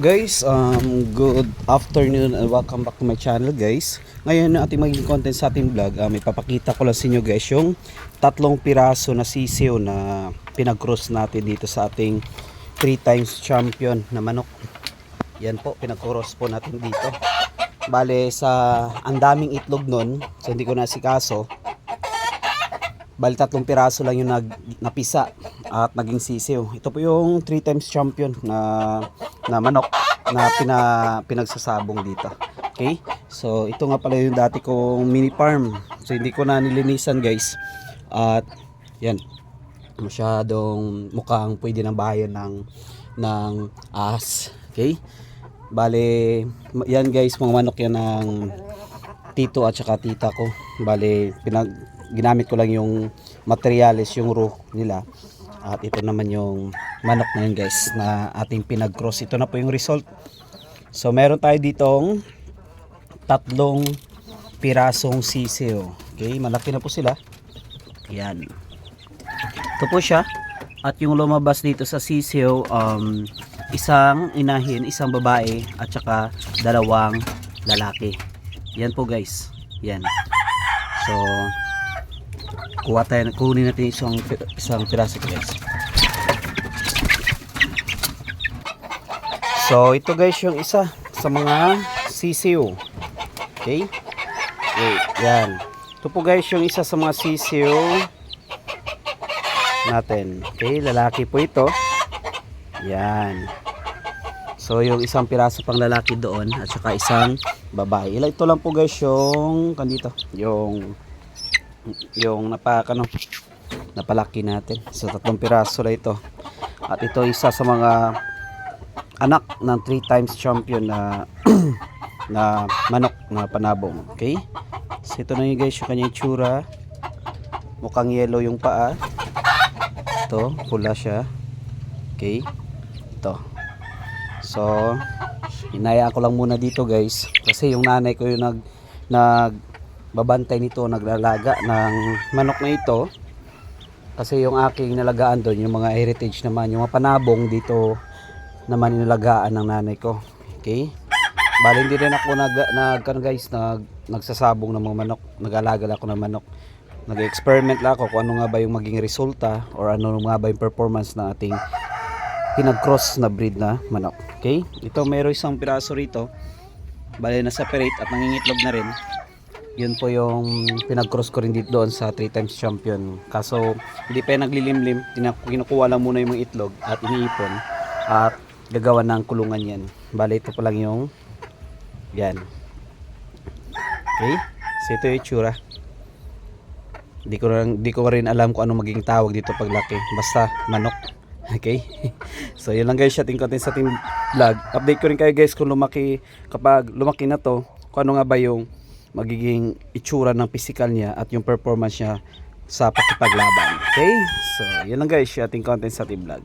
Guys, um, good afternoon and welcome back to my channel guys. Ngayon ang ating magiging content sa ating vlog, uh, may papakita ko lang sa inyo guys yung tatlong piraso na sisiw na pinag-cross natin dito sa ating 3 times champion na manok. Yan po, pinag-cross po natin dito. Bale sa ang daming itlog nun, so hindi ko nasikaso. Bali tatlong piraso lang yung nag, napisa at naging sisiw. Ito po yung 3 times champion na na manok na pina, pinagsasabong dito. Okay? So ito nga pala yung dati kong mini farm. So hindi ko na nilinisan guys. At yan. Masyadong mukhang pwede ng bayan ng ng ahas. Okay? Bale, yan guys, mga manok yan ng tito at saka tita ko. Bale, pinag ginamit ko lang yung materials, yung raw nila. At ito naman yung manok na yun guys na ating pinag-cross. Ito na po yung result. So meron tayo ditong tatlong pirasong sisiw. Okay, malaki na po sila. Yan. Ito po siya. At yung lumabas dito sa sisiw, um, isang inahin, isang babae, at saka dalawang lalaki. Yan po guys. Yan. So, kuha tayo, kunin natin isang, isang piraso guys. So, ito guys yung isa sa mga sisiw. Okay? Okay, yan. Ito po guys yung isa sa mga sisiw natin. Okay, lalaki po ito. Yan. So, yung isang piraso pang lalaki doon at saka isang babae. Ito lang po guys yung kandito, yung yung napakano napalaki natin. So, tatlong piraso lang ito. At ito isa sa mga anak ng 3 times champion na na manok na panabong. Okay? So, ito na yun guys yung kanyang tsura. Mukhang yellow yung paa. Ito, pula siya. Okay? Ito. So, inayaan ko lang muna dito guys. Kasi yung nanay ko yung nag, nag babantay nito, naglalaga ng manok na ito. Kasi yung aking nalagaan doon, yung mga heritage naman, yung mga panabong dito naman inalagaan ng nanay ko. Okay? Bali hindi rin ako nag, nag ano guys, nag, nagsasabong ng mga manok. Nag-alaga ako ng manok. Nag-experiment lang ako kung ano nga ba yung maging resulta or ano nga ba yung performance ng ating pinag-cross na breed na manok. Okay? Ito meron isang piraso rito. Bali na separate at nangingitlog na rin. Yun po yung pinag-cross ko rin dito doon sa 3 times champion. Kaso hindi pa naglilimlim. Kinukuha lang muna yung mga itlog at iniipon. At gagawa ng kulungan yan. Bali ito pa lang yung yan. Okay? So ito yung itsura. Di ko, rin, di ko rin alam kung ano maging tawag dito pag laki. Basta manok. Okay? So yun lang guys ating content sa ating vlog. Update ko rin kayo guys kung lumaki, kapag lumaki na to, kung ano nga ba yung magiging itsura ng physical niya at yung performance niya sa pakipaglaban. Okay? So yun lang guys yung ating content sa ating vlog.